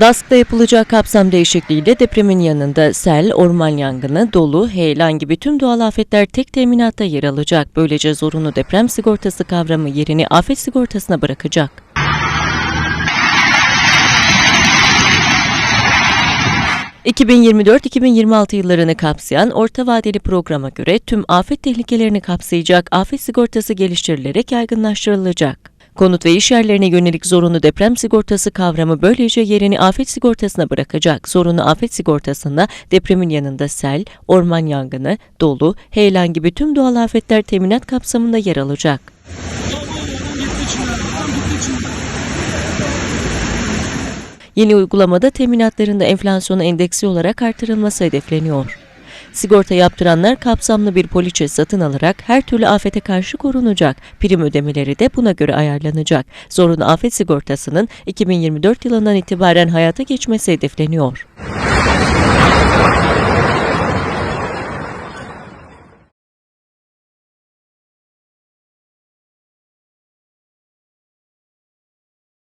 DASK'ta yapılacak kapsam değişikliğiyle depremin yanında sel, orman yangını, dolu, heyelan gibi tüm doğal afetler tek teminatta yer alacak. Böylece zorunlu deprem sigortası kavramı yerini afet sigortasına bırakacak. ...2024-2026 yıllarını kapsayan orta vadeli programa göre tüm afet tehlikelerini kapsayacak afet sigortası geliştirilerek yaygınlaştırılacak. Konut ve iş yerlerine yönelik zorunlu deprem sigortası kavramı böylece yerini afet sigortasına bırakacak. Zorunlu afet sigortasında depremin yanında sel, orman yangını, dolu, heyelan gibi tüm doğal afetler teminat kapsamında yer alacak. Yeni uygulamada teminatların da enflasyona endeksi olarak artırılması hedefleniyor. Sigorta yaptıranlar kapsamlı bir poliçe satın alarak her türlü afete karşı korunacak. Prim ödemeleri de buna göre ayarlanacak. Zorunlu afet sigortasının 2024 yılından itibaren hayata geçmesi hedefleniyor.